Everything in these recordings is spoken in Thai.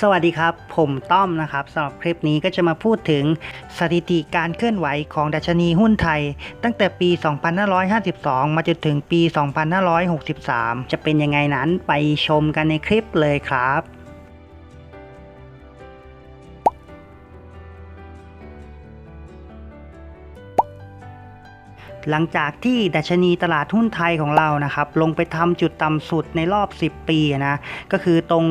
สวัสดีครับ ผมต้อมนะครับสำหรับคลิปนี้ก็จะมาพูดถึงสถิติการเคลื่อนไหวของดัชนีหุ้นไทย ตั้งแต่ปี 2552 มาจนถึงปี 2563 จะเป็นยังไงนั้นไปชมกันในคลิปเลยครับ หลังจากที่ดัชนีตลาดหุ้นไทยของเรานะครับ ลงไปทำจุดต่ำสุดในรอบ 10 ปีนะ ก็คือตรง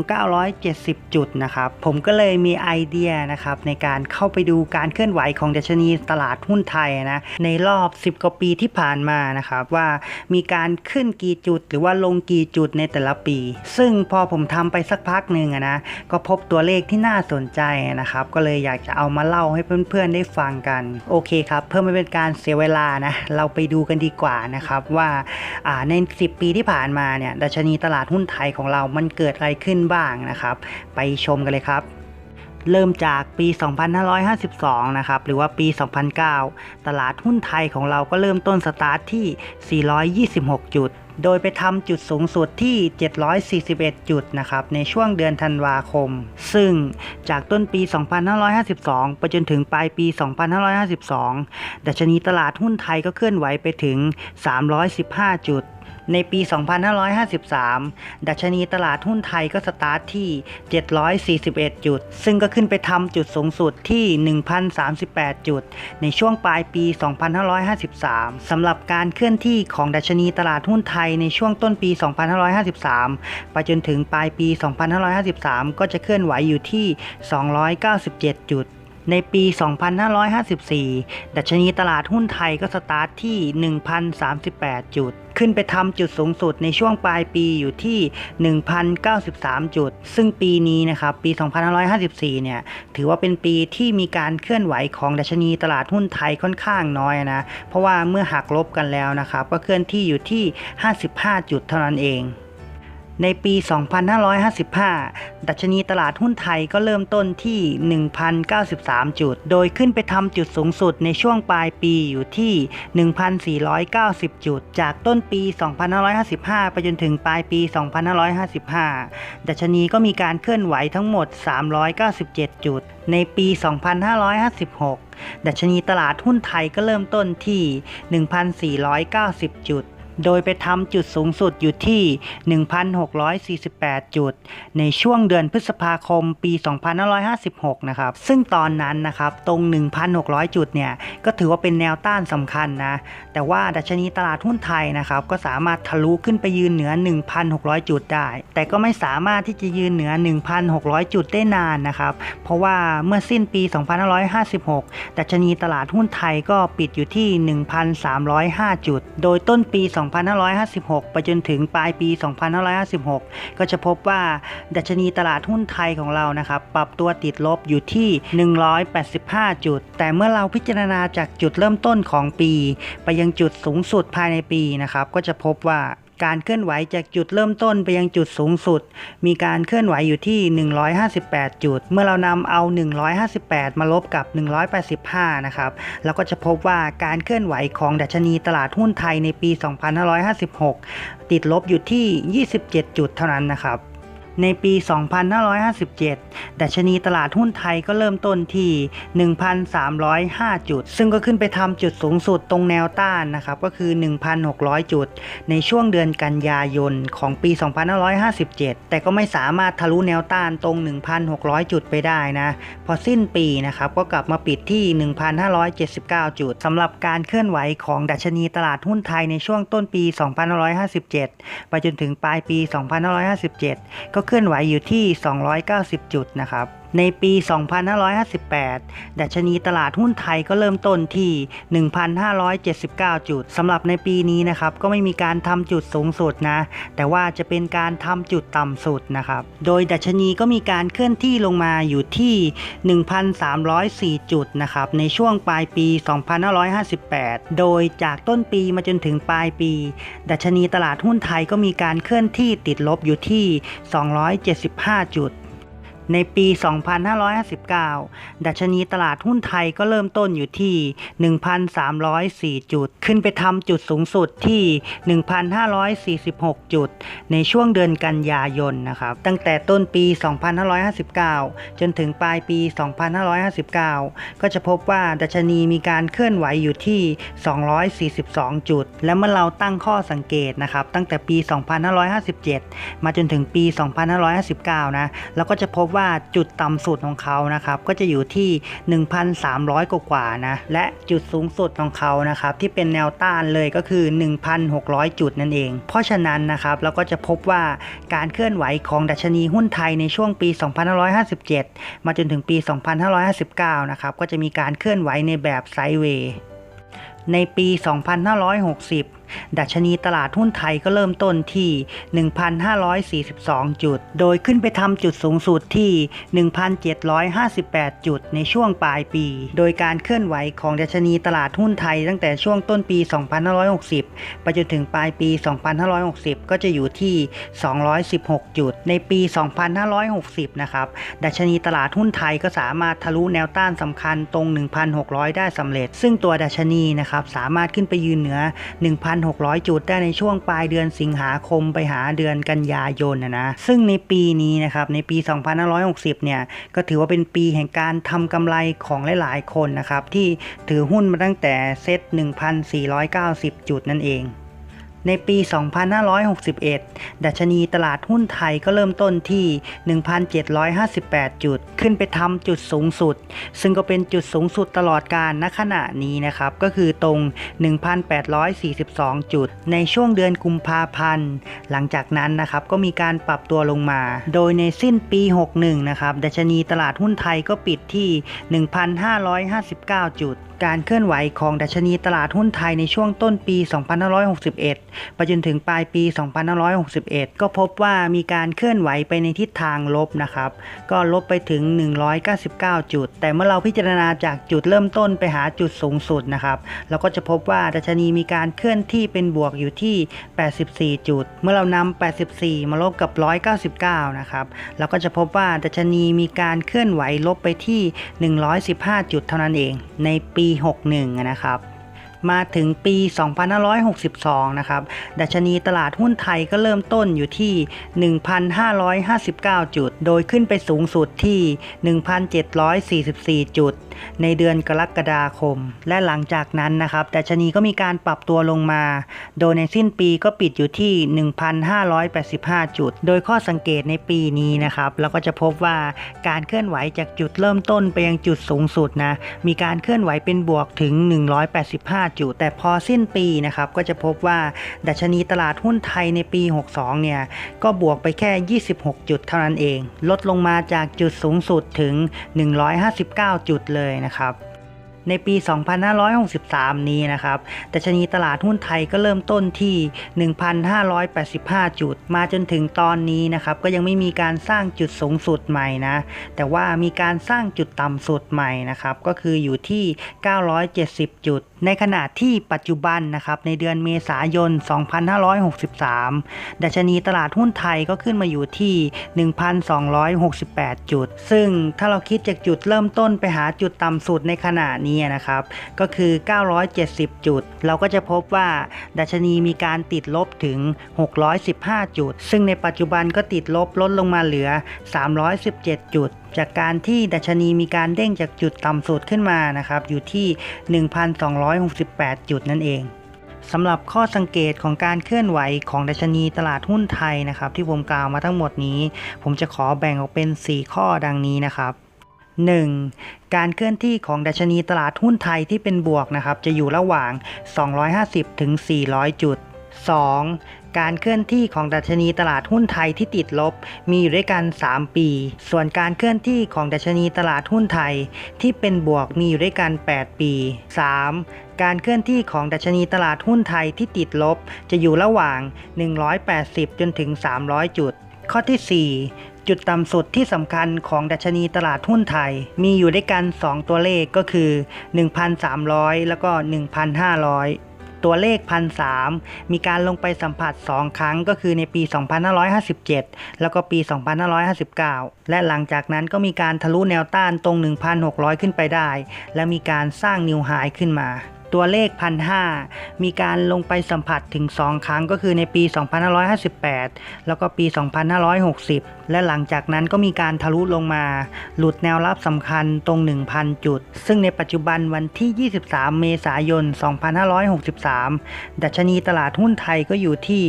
970 จุดนะครับ ผมก็เลยมีไอเดียนะครับในการเข้าไปดูการเคลื่อนไหวของดัชนีตลาดหุ้นไทยนะ ในรอบ 10 กว่าปีที่ผ่านมานะครับว่ามีการขึ้นกี่จุด หรือว่าลงกี่จุดในแต่ละปี ซึ่งพอผมทำไปสักพักหนึ่งนะ ก็พบตัวเลขที่น่าสนใจนะครับ ก็เลยอยากจะเอามาเล่าให้เพื่อนๆได้ฟังกัน โอเคครับ เพื่อไม่เป็นการเสียเวลานะเราไปดูกันดีกว่านะครับว่าอ่าใน 10 ปีที่ผ่านมาเนี่ยดัชนีตลาดหุ้นไทยของเรามันเกิดอะไรขึ้นบ้างนะครับ ไปชมกันเลยครับเริ่มจากปี 2552 นะครับ หรือว่าปี 2009 ตลาดหุ้นไทยของเราก็เริ่มต้นสตาร์ทที่ 426 จุดโดยไปทำจุดสูงสุดที่ 741 จุดนะครับในช่วงเดือนธันวาคม ซึ่งจากต้นปี 2552 ไปจนถึงปลายปี 2552 ดัชนีตลาดหุ้นไทยก็เคลื่อนไหวไปถึง 315 จุดในปี 2553 ดัชนีตลาดหุ้นไทยก็สตาร์ทที่ 741 จุด ซึ่งก็ขึ้นไปทำจุดสูงสุดที่ 1,038 จุด ในช่วงปลายปี 2553 สำหรับการเคลื่อนที่ของดัชนีตลาดหุ้นไทยในช่วงต้นปี 2553 ไปจนถึงปลายปี 2553 ก็จะเคลื่อนไหวอยู่ที่ 297 จุด ในปี 2554 ดัชนีตลาดหุ้นไทยก็สตาร์ทที่ 1,038 จุด ขึ้นไปทำจุดสูงสุดในช่วงปลายปีอยู่ที่ 1,093 จุด ซึ่งปีนี้นะครับ ปี 2554 เนี่ย ถือว่าเป็นปีที่มีการเคลื่อนไหวของดัชนีตลาดหุ้นไทยค่อนข้างน้อยนะ เพราะว่าเมื่อหักลบกันแล้วนะครับ ก็เคลื่อนที่อยู่ที่ 55 จุดเท่านั้นเอง ในปี 2555 ดัชนีตลาดหุ้นไทยก็เริ่มต้นที่ 1,093 จุด โดยขึ้นไปทำจุดสูงสุดในช่วงปลายปีอยู่ที่ 1,490 จุด จากต้นปี 2555 ไปจนถึงปลายปี 2555 ดัชนีก็มีการเคลื่อนไหวทั้งหมด 397 จุด ในปี 2556 ดัชนีตลาดหุ้นไทยก็เริ่มต้นที่ 1,490 จุด โดยไปทำจุดสูงสุดอยู่ที่ 1,648 จุด ในช่วงเดือนพฤษภาคมปี 2556 นะครับ ซึ่งตอนนั้นนะครับตรง 1,600 จุดเนี่ย ก็ถือว่าเป็นแนวต้านสำคัญนะ แต่ว่าดัชนีตลาดหุ้นไทยนะครับก็สามารถทะลุขึ้นไปยืนเหนือ 1,600 จุดได้ แต่ก็ไม่สามารถที่จะยืนเหนือ 1,600 จุดได้นานนะครับ เพราะว่าเมื่อสิ้นปี 2556 ดัชนีตลาดหุ้นไทยก็ปิดอยู่ที่ 1,305 จุด โดยต้นปี 2 2556 ไปจนถึงปลายปี 2556 ก็จะพบว่าดัชนีตลาดหุ้นไทยของเรานะครับปรับตัวติดลบอยู่ที่ 185 จุด แต่เมื่อเราพิจารณาจากจุดเริ่มต้นของปี ไปยังจุดสูงสุดภายในปีนะครับก็จะพบว่า การเคลื่อนไหวจากจุดเริ่มต้นไปยังจุดสูงสุด มีการเคลื่อนไหวอยู่ที่ 158 จุด เมื่อเรานำเอา 158 มาลบกับ 185 นะครับเราก็จะพบว่าการเคลื่อนไหวของดัชนีตลาดหุ้นไทยในปี 2556 ติดลบอยู่ที่ 27 จุดเท่านั้นนะครับ ในปี 2557 ดัชนีตลาดหุ้นไทยก็เริ่มต้นที่ 1,305 จุด ซึ่งก็ขึ้นไปทำจุดสูงสุดตรงแนวต้านนะครับ ก็คือ 1,600 จุด ในช่วงเดือนกันยายนของปี 2557 แต่ก็ไม่สามารถทะลุแนวต้านตรง 1,600 จุดไปได้นะ พอสิ้นปีนะครับ ก็กลับมาปิดที่ 1,579 จุดสำหรับการเคลื่อนไหวของดัชนีตลาดหุ้นไทยในช่วงต้นปี 2557 ไปจนถึงปลายปี 2557 ก็เคลื่อนไหวอยู่ที่ 290 จุดนะครับ ในปี 2558 ดัชนีตลาดหุ้นไทยก็เริ่มต้นที่ 1,579 จุดสำหรับในปีนี้นะครับก็ไม่มีการทำจุดสูงสุดนะ แต่ว่าจะเป็นการทำจุดต่ำสุดนะครับ โดยดัชนีก็มีการเคลื่อนที่ลงมาอยู่ที่ 1,304 จุดนะครับในช่วงปลายปี 2558 โดยจากต้นปีมาจนถึงปลายปี ดัชนีตลาดหุ้นไทยก็มีการเคลื่อนที่ติดลบอยู่ที่ 275 จุด ในปี 2559 ดัชนีตลาดหุ้นไทยก็เริ่มต้นอยู่ที่ 1,304 จุด ขึ้นไปทำจุดสูงสุดที่ 1,546 จุด ในช่วงเดือนกันยายนนะครับ ตั้งแต่ต้นปี 2559 จนถึงปลายปี 2559 ก็จะพบว่าดัชนีมีการเคลื่อนไหวอยู่ที่ 242 จุด และเมื่อเราตั้งข้อสังเกตนะครับ ตั้งแต่ปี 2557 มาจนถึงปี 2559 นะ เราก็จะพบว่าว่าจุดต่ำสุดของเขานะครับ ก็จะอยู่ที่ 1,300 กว่าๆนะ และจุดสูงสุดของเขานะครับ ที่เป็นแนวต้านเลยก็คือ 1,600 จุดนั่นเอง เพราะฉะนั้นนะครับเราก็จะพบว่าการเคลื่อนไหวของดัชนีหุ้นไทยในช่วงปี 2557 มาจนถึงปี 2559 นะครับ ก็จะมีการเคลื่อนไหวในแบบไซด์เวย์ในปี 2560 ดัชนีตลาดหุ้นไทยก็เริ่มต้นที่ 1,542 จุด โดยขึ้นไปทำจุดสูงสุดที่ 1,758 จุดในช่วงปลายปี โดยการเคลื่อนไหวของดัชนีตลาดหุ้นไทยตั้งแต่ช่วงต้นปี 2560 ไปจนถึงปลายปี 2560 ก็จะอยู่ที่ 216 จุด ในปี 2560 นะครับ ดัชนีตลาดหุ้นไทยก็สามารถทะลุแนวต้านสำคัญตรง 1,600 ได้สำเร็จ ซึ่งตัวดัชนีนะครับสามารถขึ้นไปยืนเหนือ1,600 จุดได้ในช่วงปลายเดือนสิงหาคมไปหาเดือนกันยายนนะนะซึ่งในปีนี้นะครับในปี 2560 เนี่ยก็ถือว่าเป็นปีแห่งการทำกำไรของหลาย ๆ คนนะครับที่ถือหุ้นมาตั้งแต่เซต1,490 จุดนั่นเอง ในปี 2561 ดัชนีตลาดหุ้นไทยก็เริ่มต้นที่ 1,758 จุด ขึ้นไปทำจุดสูงสุด ซึ่งก็เป็นจุดสูงสุดตลอดการณขณะนี้นะครับ ก็คือตรง 1,842 จุด ในช่วงเดือนกุมภาพันธ์ หลังจากนั้นนะครับก็มีการปรับตัวลงมา โดยในสิ้นปี 61 นะครับ ดัชนีตลาดหุ้นไทยก็ปิดที่ 1,559 จุด การเคลื่อนไหวของดัชนีตลาดหุ้นไทยในช่วงต้นปี 2561 ไปจนถึงปลายปี 2561 ก็พบว่ามีการเคลื่อนไหวไปในทิศทางลบนะครับ ก็ลบไปถึง 199 จุด แต่เมื่อเราพิจารณาจากจุดเริ่มต้นไปหาจุดสูงสุดนะครับ เราก็จะพบว่าดัชนีมีการเคลื่อนที่เป็นบวกอยู่ที่ 84 จุด เมื่อเรานำ84 มาลบกับ 199 นะครับ เราก็จะพบว่าดัชนีมีการเคลื่อนไหวลบไปที่ 115 จุดเท่านั้นเอง ในปี61นะครับ มาถึงปี 2562 นะครับดัชนีตลาดหุ้นไทยก็เริ่มต้นอยู่ที่ 1,559 จุด โดยขึ้นไปสูงสุดที่ 1,744 จุด ในเดือนกรกฎาคม และหลังจากนั้นนะครับดัชนีก็มีการปรับตัวลงมา โดยในสิ้นปีก็ปิดอยู่ที่ 1,585 จุด โดยข้อสังเกตในปีนี้นะครับเราก็จะพบว่าการเคลื่อนไหวจากจุดเริ่มต้นไปยังจุดสูงสุดนะมีการเคลื่อนไหวเป็นบวกถึง 185ดอยู่ แต่พอสิ้นปีนะครับก็จะพบว่าดัชนีตลาดหุ้นไทยในปี 62 เนี่ย ก็บวกไปแค่ 26 จุดเท่านั้นเอง ลดลงมาจากจุดสูงสุดถึง 159 จุดเลยนะครับ ในปี 2563 นี้นะครับดัชนีตลาดหุ้นไทยก็เริ่มต้นที่ 1,585 จุด มาจนถึงตอนนี้นะครับ ก็ยังไม่มีการสร้างจุดสูงสุดใหม่นะ แต่ว่ามีการสร้างจุดต่ำสุดใหม่นะครับ ก็คืออยู่ที่ 970 จุด ในขณะที่ปัจจุบันนะครับ ในเดือนเมษายน 2563 ดัชนีตลาดหุ้นไทยก็ขึ้นมาอยู่ที่ 1,268 จุด ซึ่งถ้าเราคิดจากจุดเริ่มต้นไปหาจุดต่ำสุดในขณะนี้นะครับ ก็คือ 970 จุด เราก็จะพบว่าดัชนีมีการติดลบถึง 615 จุด ซึ่งในปัจจุบันก็ติดลบลดลงมาเหลือ 317 จุด จากการที่ดัชนีมีการเด้งจากจุดต่ำสุดขึ้นมานะครับ อยู่ที่ 1,268 จุดนั่นเองสำหรับข้อสังเกตของการเคลื่อนไหวของดัชนีตลาดหุ้นไทยนะครับ ที่ผมกล่าวมาทั้งหมดนี้ ผมจะขอแบ่งออกเป็น 4 ข้อดังนี้นะครับ 1. การเคลื่อนที่ของดัชนีตลาดหุ้นไทยที่เป็นบวกนะครับ จะอยู่ระหว่าง 250 ถึง 400 จุด 2. การเคลื่อนที่ของดัชนีตลาดหุ้นไทยที่ติดลบมีอยู่ด้วยกัน 3 ปี ส่วนการเคลื่อนที่ของดัชนีตลาดหุ้นไทยที่เป็นบวกมีอยู่ด้วยกัน 8 ปี 3. การเคลื่อนที่ของดัชนีตลาดหุ้นไทยที่ติดลบจะอยู่ระหว่าง 180 จนถึง 300 จุดข้อที่4 จุดต่ำสุดที่สำคัญของดัชนีตลาดหุ้นไทย มีอยู่ด้วยกัน 2 ตัวเลขก็คือ 1,300 แล้วก็ 1,500ตัวเลขพันสมีการลงไปสัมผัส 2 ครั้งก็คือในปี 2557 แล้วก็ปี 2559 และหลังจากนั้นก็มีการทะลุแนวต้านตรง 1,600 ขึ้นไปได้ และมีการสร้างนิวไฮขึ้นมา ตัวเลขพันห้ามีการลงไปสัมผัสถึง 2 ครั้งก็คือในปี 2558 แล้วก็ปี 2560 และหลังจากนั้นก็มีการทะลุลงมา หลุดแนวรับสำคัญตรง 1,000 จุด ซึ่งในปัจจุบันวันที่ 23 เมษายน 2563 ดัชนีตลาดหุ้นไทยก็อยู่ที่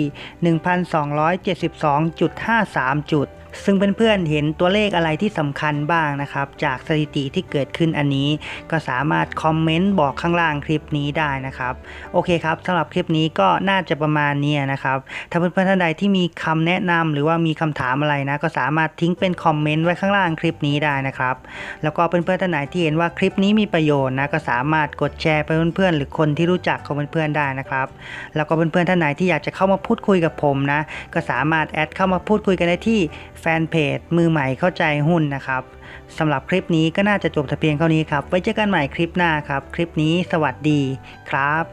1,272.53 จุด ซึ่งเพื่อนๆเห็นตัวเลขอะไรที่สำคัญบ้างนะครับ จากสถิติที่เกิดขึ้นอันนี้ ก็สามารถคอมเมนต์บอกข้างล่างคลิปนี้ได้นะครับ โอเคครับสำหรับคลิปนี้ก็น่าจะประมาณนี้นะครับ ถ้าเพื่อนๆท่านใดที่มีคำแนะนำหรือว่ามีคำถามอะไรนะ ก็สามารถทิ้งเป็นคอมเมนต์ไว้ข้างล่างคลิปนี้ได้นะครับ แล้วก็เพื่อนๆท่านไหนที่เห็นว่าคลิปนี้มีประโยชน์นะก็สามารถกดแชร์ไปเพื่อนๆหรือคนที่รู้จักของเพื่อนๆได้นะครับ แล้วก็เพื่อนๆท่านไหนที่อยากจะเข้ามาพูดคุยกับผมนะ ก็สามารถแอดเข้ามาพูดคุยกันได้ที่แฟนเพจ มือใหม่เข้าใจหุ้นนะครับสำหรับคลิปนี้ก็น่าจะจบแต่เพียงเท่านี้ครับ ไว้เจอกันใหม่คลิปหน้าครับ คลิปนี้สวัสดีครับ